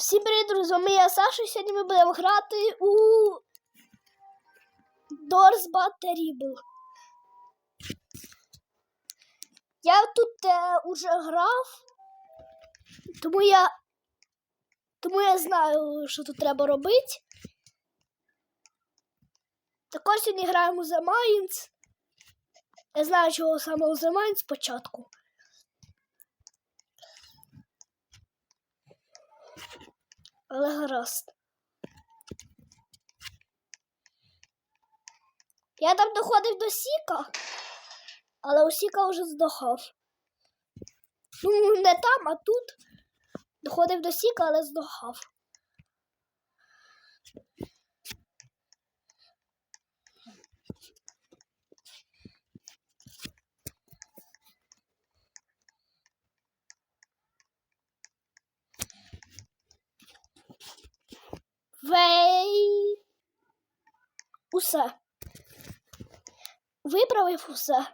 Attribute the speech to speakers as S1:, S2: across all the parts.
S1: Всім привіт, друзі! Вами я Саша. Сьогодні ми будемо грати у Doors But. Я тут е, уже грав, тому я, тому я знаю, що тут треба робити. Також сьогодні граємо за Майнц. Я знаю, чого саме The Mines спочатку. Але гаразд. Я там доходив до Сіка, але у Сіка вже здохав. Ну, не там, а тут. Доходив до Сіка, але здохав. Вей. Усе. Виправив усе.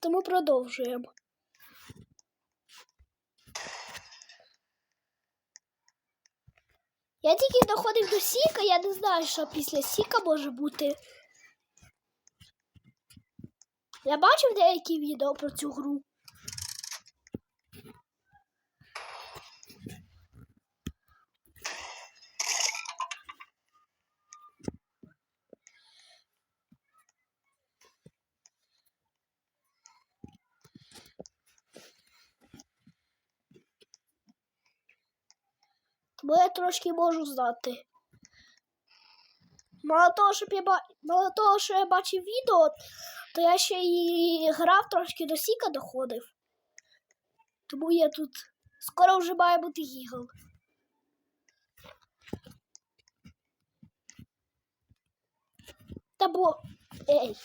S1: Тому продовжуємо. Я тільки доходив до Сіка, я не знаю, що після Сіка може бути. Я бачив деякі відео про цю гру. Тому я трошки можу знати. Мало того, щоб я ба... Мало того, що я бачив відео, то я ще і грав трошки до Сіка доходив. Тому я тут скоро вже має бути гігл. Та бо. Ей.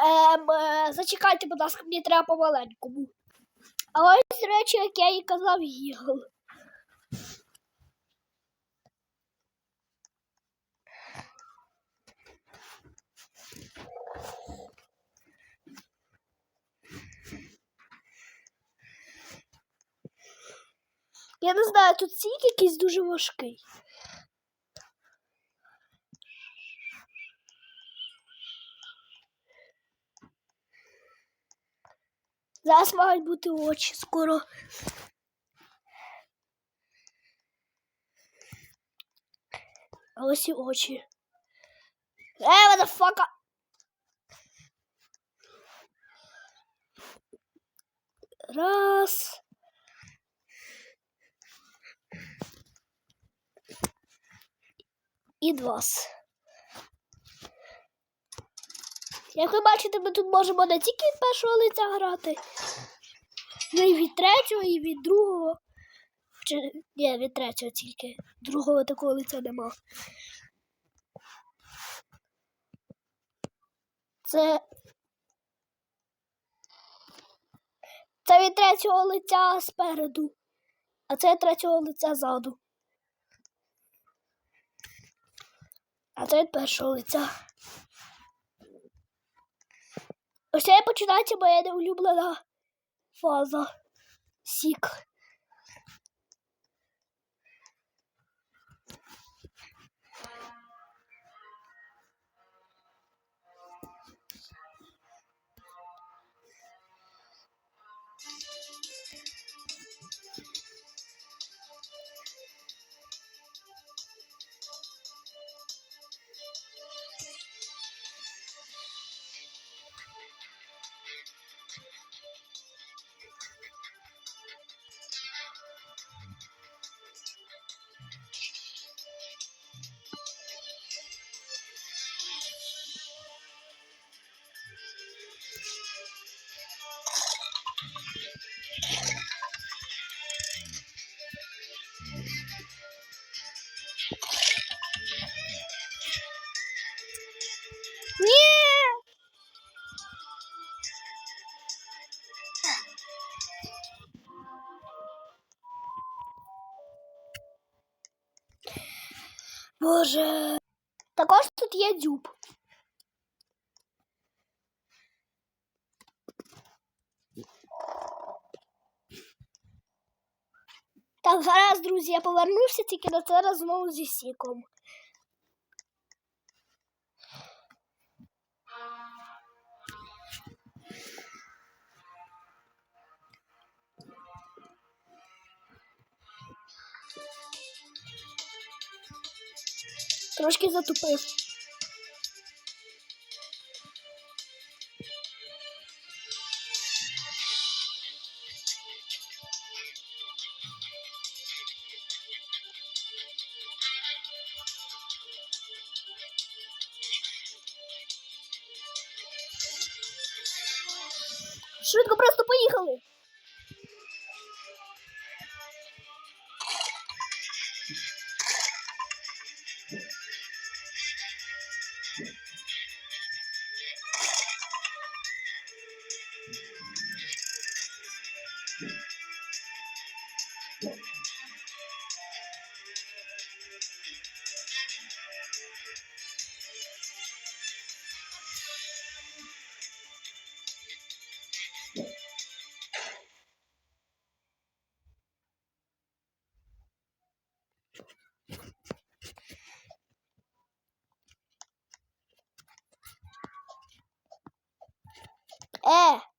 S1: Ем, е, зачекайте, будь ласка, мені треба помаленькому. А ось речі, як я і казав, гігл. Я не знаю, тут сік якийсь дуже важкий. Зараз мають бути очі скоро. А ось і очі. Е, motherfucker! Раз. І два. Як ви бачите, ми тут можемо не тільки від першого лиця грати, ну і від третього, і від другого. Чи, ні, від третього тільки. Другого такого лиця нема. Це. Це від третього лиця спереду, а це від третього лиця ззаду. А це від першого лиця. Ось це починається моя неулюблена фаза. Сік. Боже. Також тут є дюб. Так, зараз, друзі, я повернувся тільки на це знову зі сіком. Трошки затупив. Швидко просто поїхали. Е.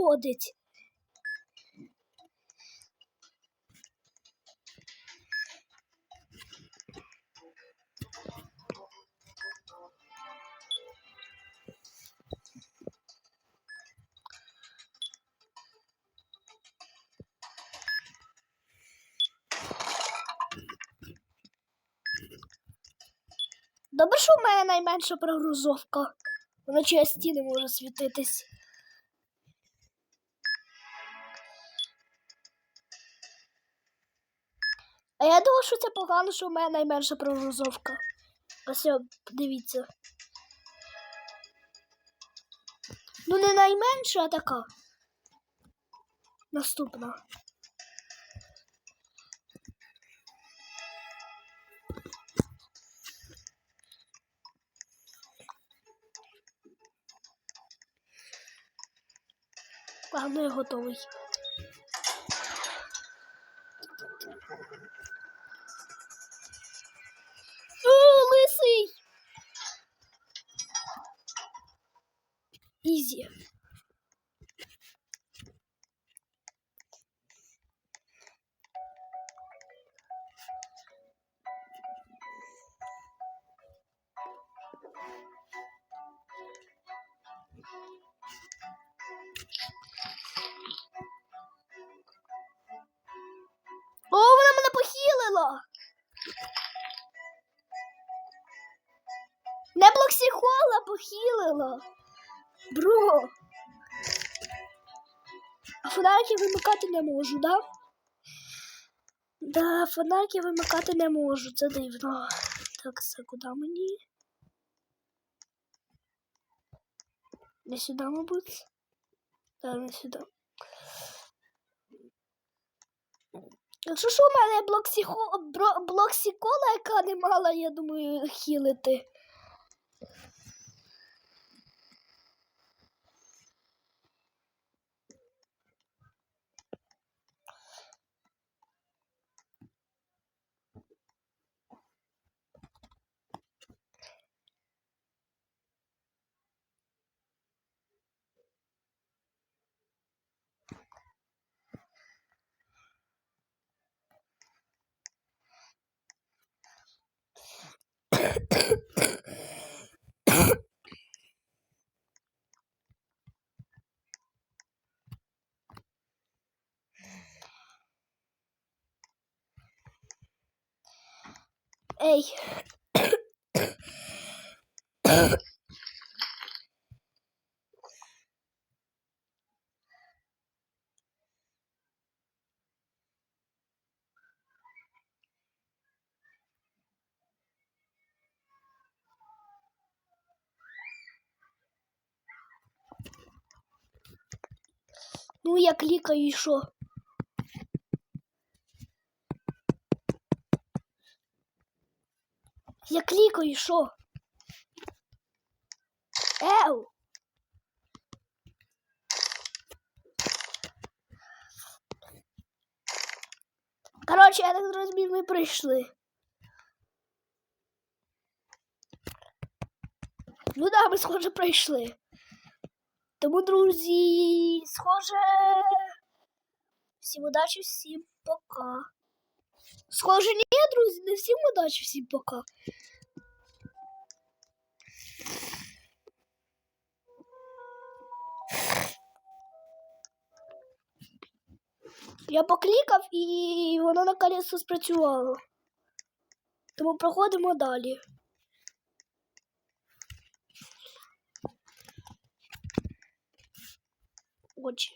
S1: ходить. Добре, що в мене найменша прогрузовка. Вона через стіни може світитись. А я думав, що це погано, що в мене найменша прогрузовка. Ось дивіться. Ну, не найменша, а така. Наступна. Ладно, я готовий. Ізі. О, вона мене похилила! Не блоксіхола похилила. Бро. А фонарики вимикати не можу, да? Да, фонарики вимикати не можу, це дивно. Так, це куди мені? Не сюди, мабуть. Да, не сюди. Якщо що у мене блоксіхо... блоксікола, яка не мала, я думаю, хілити. Ей. Ну, я клікаю і що? Я клікаю, що? Еу! Коротше, я так зрозумів, ми прийшли. Ну да, ми схоже прийшли. Тому, друзі, схоже. Всім удачі, всім пока. Схоже, ні, друзі, не всім удачі, всім пока. Я поклікав і воно наконець спрацювало. Тому проходимо далі. Очі.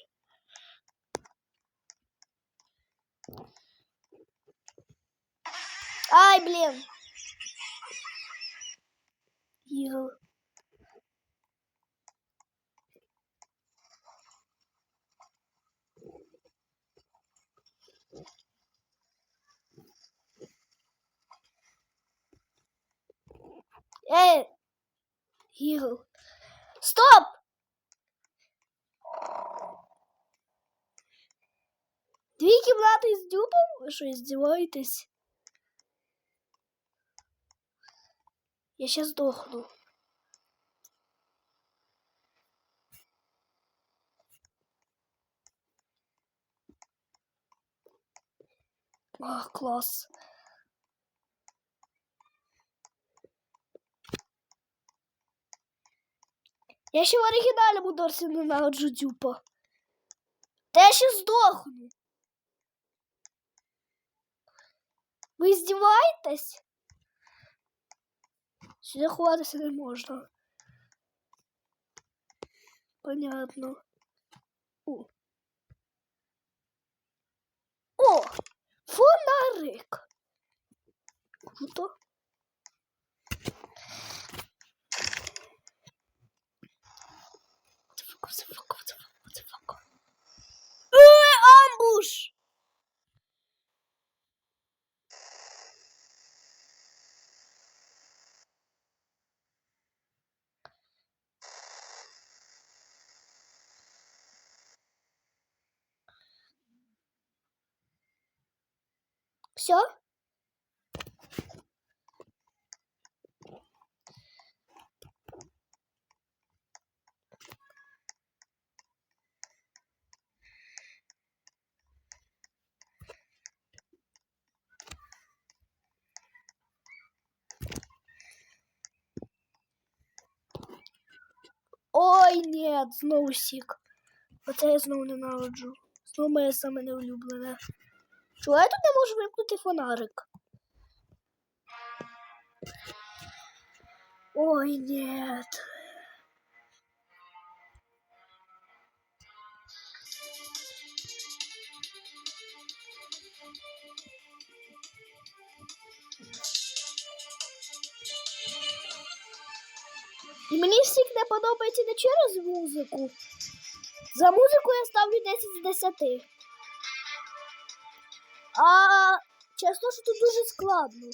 S1: Ай, блин. Ел. Эй! Ел. Стоп! Дві кімнати з дюбом? Ви що, здіваєтесь? Я сейчас сдохну. Ах, класс. Я ще в оригінальному дорсі ненавиджу дюпа. Та я ще здохну. Ви здіваєтесь? Сюди ховатися не можна. Понятно. О. О! Фонарик. Круто. What the fuck, what the fuck, what the fuck, what the fuck? Е, амбуш! Все? Ой, ні, знову сік. Оце я знову ненавиджу. Знову моє саме неулюблене. Чого я тут не можу вимкнути фонарик? Ой, нет. І мені всіх не подобається не через музику. За музику я ставлю 10 з 10. А те, що тут дуже складно.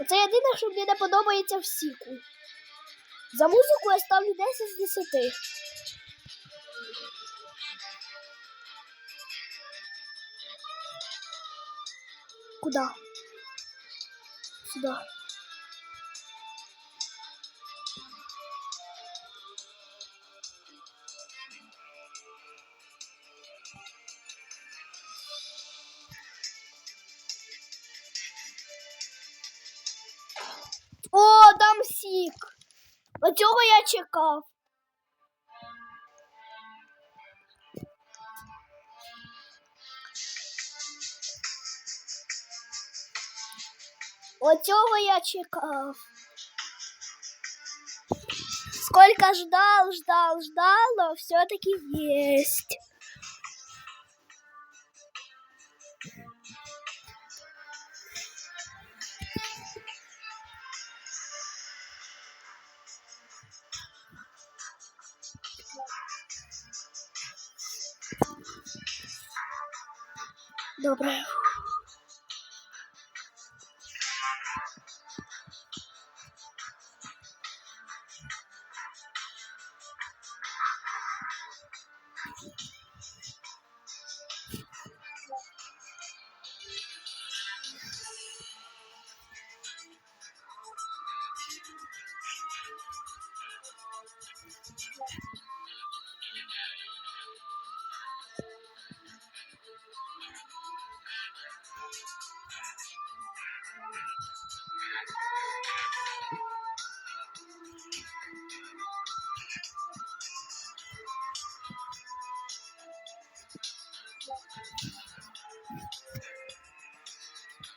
S1: Оце єдине, що мені не подобається в сіку. За музику я ставлю 10 з 10. Куда? Сюда. Чекав. Оцього я чекав. Сколько ждал, ждал, ждал, но все-таки есть. Добре.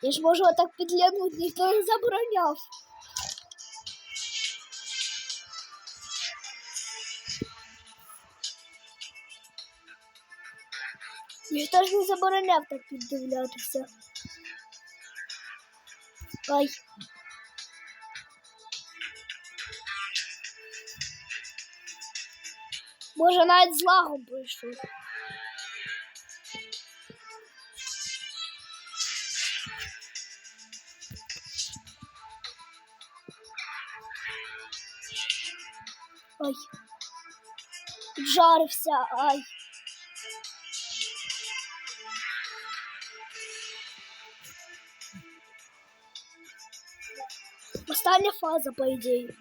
S1: Я ж можу отак підлягнути, ніхто не забороняв. Ніхто ж не забороняв так піддивлятися. Ай. Може навіть з лагом прийшов. Жарився, ай. Остання фаза, по ідеї.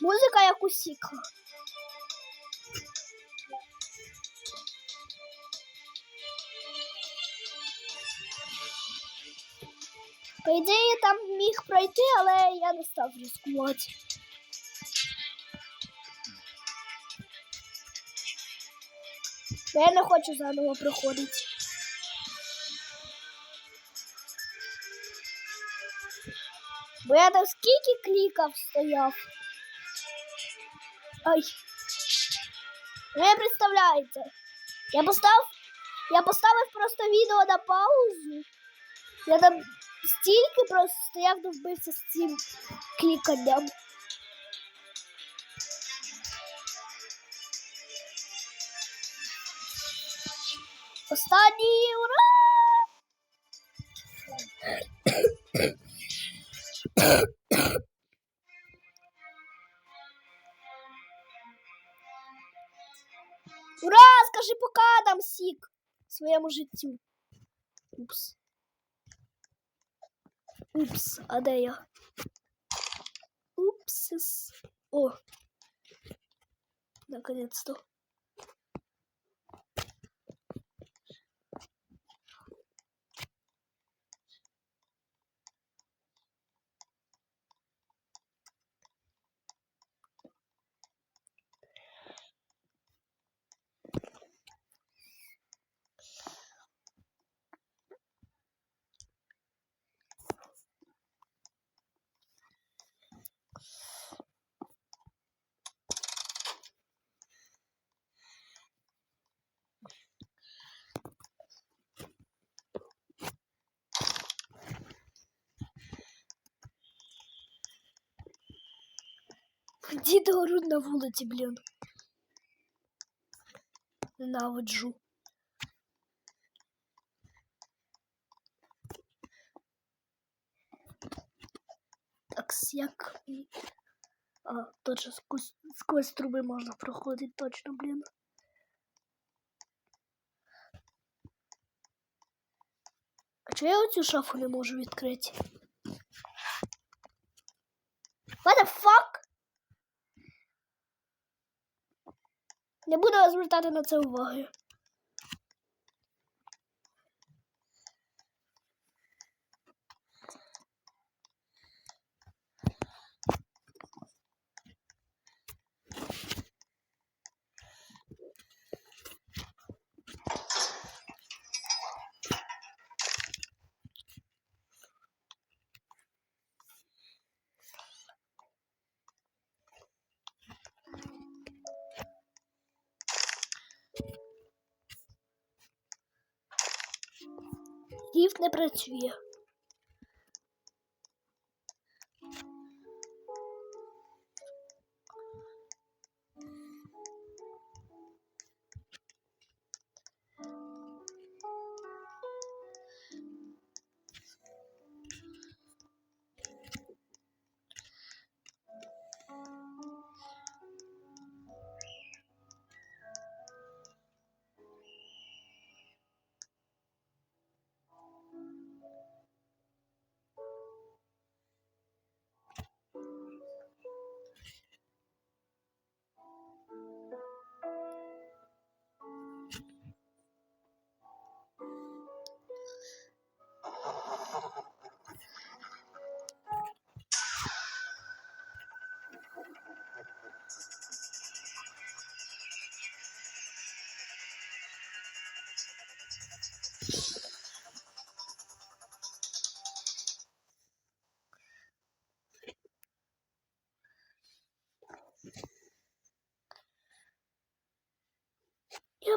S1: Музика як у Сіка. По ідеї там міг пройти, але я не став ризикувати. Я не хочу заново проходити. Бо я там скільки клікав стояв. Ой. Не представляєте. Я постав... Я поставив просто відео на паузу. Я там стільки просто стояв до вбився з цим кліканням. Останній ура! Ура! Скажи пока дам сік своєму життю. Упс. Упс, а де я? Упсис. О. Наконец-то. Діти оруть на вулиці, блін. Ненавиджу. Так, як. А, точно сквозь, сквозь труби можна проходити, точно, блін. А чого я оцю шафу не можу відкрити? What the fuck? Не буду звертати на це уваги. Не працює.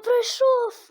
S1: пройшов.